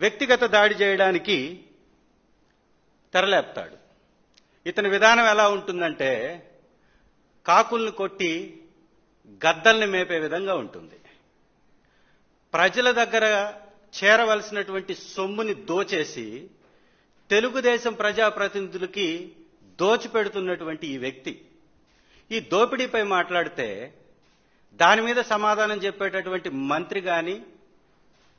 వ్యక్తిగత దాడి చేయడానికి తెరలేపుతాడు. ఇతని విధానం ఎలా ఉంటుందంటే కాకుల్ని కొట్టి గద్దల్ని మేపే విధంగా ఉంటుంది. ప్రజల దగ్గర చేరవలసినటువంటి సొమ్ముని దోచేసి తెలుగుదేశం ప్రజాప్రతినిధులకి దోచిపెడుతున్నటువంటి ఈ వ్యక్తి ఈ దోపిడీపై మాట్లాడితే దాని మీద సమాధానం చెప్పేటటువంటి మంత్రి కానీ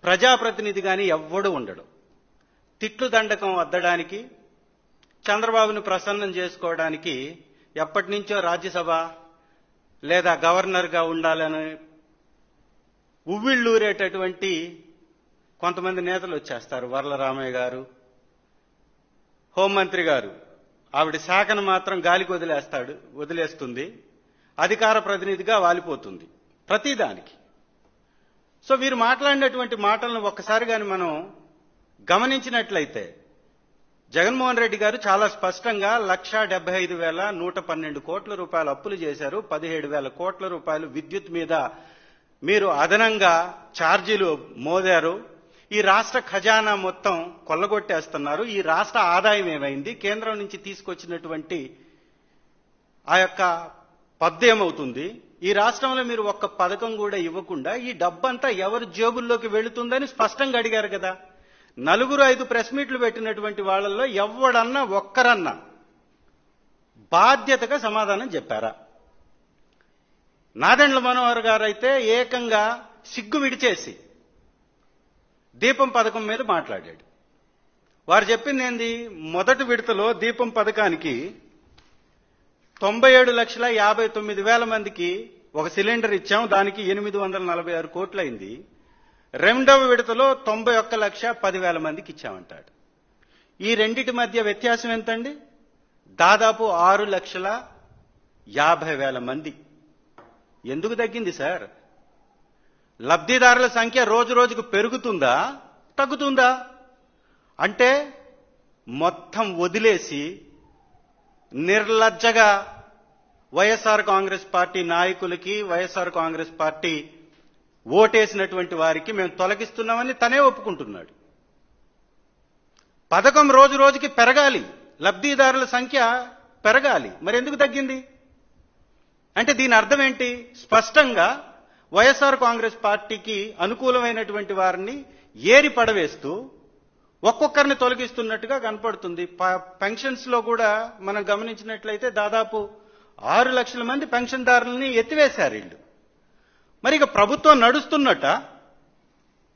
ప్రజాప్రతినిధి కానీ ఎవ్వడు ఉండడు. తిట్లు దండకం వద్దడానికి చంద్రబాబును ప్రసన్నం చేసుకోవడానికి ఎప్పటి నుంచో రాజ్యసభ లేదా గవర్నర్గా ఉండాలని ఉవ్విళ్ళూరేటటువంటి కొంతమంది నేతలు వచ్చేస్తారు. వరలరామయ్య గారు హోంమంత్రి గారు. ఆవిడ శాఖను మాత్రం గాలికి వదిలేస్తాడు వదిలేస్తుంది. అధికార ప్రతినిధిగా వాలిపోతుంది. ప్రతిదానికి. సో వీరు మాట్లాడినటువంటి మాటలను ఒక్కసారి కానీ మనం గమనించినట్లయితే జగన్మోహన్ రెడ్డి గారు చాలా స్పష్టంగా లక్ష డెబ్బై ఐదు వేల నూట పన్నెండు కోట్ల రూపాయలు అప్పులు చేశారు. పదిహేడు వేల కోట్ల రూపాయలు విద్యుత్ మీద మీరు అదనంగా ఛార్జీలు మోదారు. ఈ రాష్ట్ర ఖజానా మొత్తం కొల్లగొట్టేస్తున్నారు. ఈ రాష్ట్ర ఆదాయం ఏమైంది? కేంద్రం నుంచి తీసుకొచ్చినటువంటి ఆ యొక్క పద్దు ఏమవుతుంది ఈ రాష్ట్రంలో మీరు ఒక్క పథకం కూడా ఇవ్వకుండా ఈ డబ్బంతా ఎవరి జేబుల్లోకి వెళుతుందని స్పష్టంగా అడిగారు కదా. నలుగురు ఐదు ప్రెస్ మీట్లు పెట్టినటువంటి వాళ్ళల్లో ఎవడన్నా ఒక్కరన్నా బాధ్యతగా సమాధానం చెప్పారా? నాదెండ్ల మనోహర్ గారైతే ఏకంగా సిగ్గు విడిచేసి దీపం పథకం మీద మాట్లాడాడు. వారు చెప్పింది ఏంది? మొదటి విడతలో దీపం పథకానికి తొంభై ఏడు లక్షల యాభై తొమ్మిది వేల మందికి ఒక సిలిండర్ ఇచ్చాం. దానికి ఎనిమిది వందల నలభై ఆరు కోట్లయింది. రెండవ విడతలో తొంభై ఒక్క లక్ష పదివేల మందికి ఇచ్చామంటాడు. ఈ రెండిటి మధ్య వ్యత్యాసం ఎంతండి? దాదాపు ఆరు లక్షల యాభై వేల మంది. ఎందుకు తగ్గింది సార్? లబ్ధిదారుల సంఖ్య రోజు రోజుకు పెరుగుతుందా? తగ్గుతుందా? అంటే మొత్తం వదిలేసి నిర్లజ్జగా వైఎస్ఆర్ కాంగ్రెస్ పార్టీ నాయకులకి వైఎస్ఆర్ కాంగ్రెస్ పార్టీ ఓటేసినటువంటి వారికి మేము తొలగిస్తున్నామని తనే ఒప్పుకుంటున్నాడు. పథకం రోజు రోజుకి పెరగాలి. లబ్ధిదారుల సంఖ్య పెరగాలి. మరి ఎందుకు తగ్గింది? అంటే దీని అర్థం ఏంటి? స్పష్టంగా వైఎస్ఆర్ కాంగ్రెస్ పార్టీకి అనుకూలమైనటువంటి వారిని ఏరి పడవేస్తూ ఒక్కొక్కరిని తొలగిస్తున్నట్టుగా కనపడుతుంది. పెన్షన్స్లో కూడా మనం గమనించినట్లయితే దాదాపు ఆరు లక్షల మంది పెన్షన్దారులని ఎత్తివేశారు వీళ్ళు. మరి ఇక ప్రభుత్వం నడుస్తున్నట్ట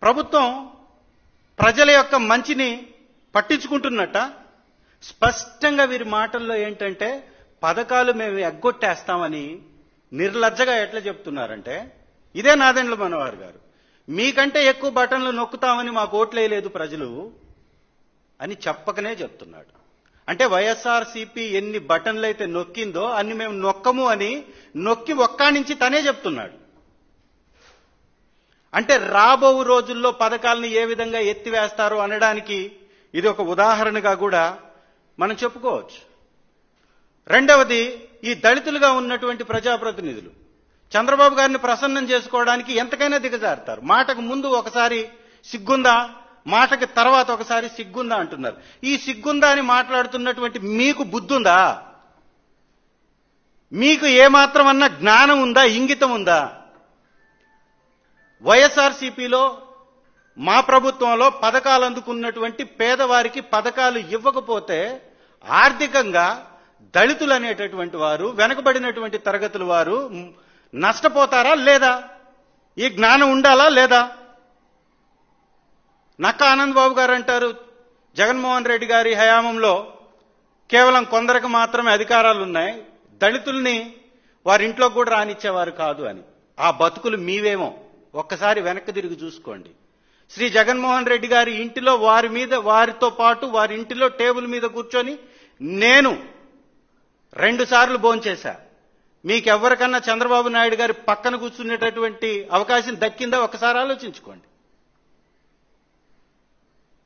ప్రభుత్వం ప్రజల యొక్క మంచిని పట్టించుకుంటున్నట్ట స్పష్టంగా వీరి మాటల్లో ఏంటంటే పథకాలు మేము ఎగ్గొట్టేస్తామని నిర్లజ్జగా ఎట్లా చెప్తున్నారంటే ఇదే నాదెండ్ల మనవారు గారు మీకంటే ఎక్కువ బటన్లు నొక్కుతామని మాకు ఓట్లేయలేదు ప్రజలు అని చెప్పకనే చెప్తున్నాడు. అంటే వైఎస్ఆర్ సిపి ఎన్ని బటన్లు అయితే నొక్కిందో అన్ని మేము నొక్కము అని నొక్కి ఒక్కా నుంచి తనే చెప్తున్నాడు. అంటే రాబో రోజుల్లో పథకాలను ఏ విధంగా ఎత్తివేస్తారు అనడానికి ఇది ఒక ఉదాహరణగా కూడా మనం చెప్పుకోవచ్చు. రెండవది ఈ దళితులుగా ఉన్నటువంటి ప్రజాప్రతినిధులు. చంద్రబాబు గారిని ప్రసన్నం చేసుకోవడానికి ఎంతకైనా దిగజారుతారు. మాటకు ముందు ఒకసారి సిగ్గుందా? మాటకి తర్వాత ఒకసారి సిగ్గుందా అంటున్నారు. ఈ సిగ్గుందా అని మాట్లాడుతున్నటువంటి మీకు బుద్ధుందా? మీకు ఏమాత్రమన్నా జ్ఞానం ఉందా ఇంగితం ఉందా? వైఎస్ఆర్సీపీలో మా ప్రభుత్వంలో పథకాలు అందుకున్నటువంటి పేదవారికి పథకాలు ఇవ్వకపోతే ఆర్థికంగా దళితులు అనేటటువంటి వారు వెనకబడినటువంటి తరగతుల వారు నష్టపోతారా లేదా? ఈ జ్ఞానం ఉండాలా లేదా? నక్క ఆనంద్ బాబు గారు అంటారు జగన్మోహన్ రెడ్డి గారి హయాంలో కేవలం కొందరికి మాత్రమే అధికారాలు ఉన్నాయి దళితుల్ని వారింట్లో కూడా రానిచ్చేవారు కాదు అని. ఆ బతుకులు మీవేమో. ఒక్కసారి వెనక్కి తిరిగి చూసుకోండి. శ్రీ జగన్మోహన్ రెడ్డి గారి ఇంటిలో వారి మీద వారితో పాటు వారి ఇంటిలో టేబుల్ మీద కూర్చొని నేను రెండు సార్లు భోంచేశా. మీకెవ్వరికన్నా చంద్రబాబు నాయుడు గారి పక్కన కూర్చునేటటువంటి అవకాశం దక్కిందా? ఒకసారి ఆలోచించుకోండి.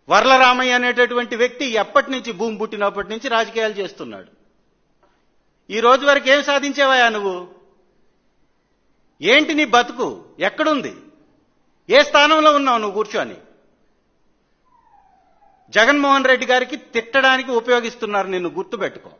వరలరామయ్య అనేటటువంటి వ్యక్తి ఎప్పటి నుంచి భూమి పుట్టినప్పటి నుంచి రాజకీయాలు చేస్తున్నాడు. ఈ రోజు వరకు ఏం సాధించేవాయా నువ్వు? ఏంటి నీ బతుకు? ఎక్కడుంది? ఏ స్థానంలో ఉన్నావు నువ్వు కూర్చొని? జగన్మోహన్ రెడ్డి గారికి తిట్టడానికి ఉపయోగిస్తున్నారు నిన్ను గుర్తుపెట్టుకో.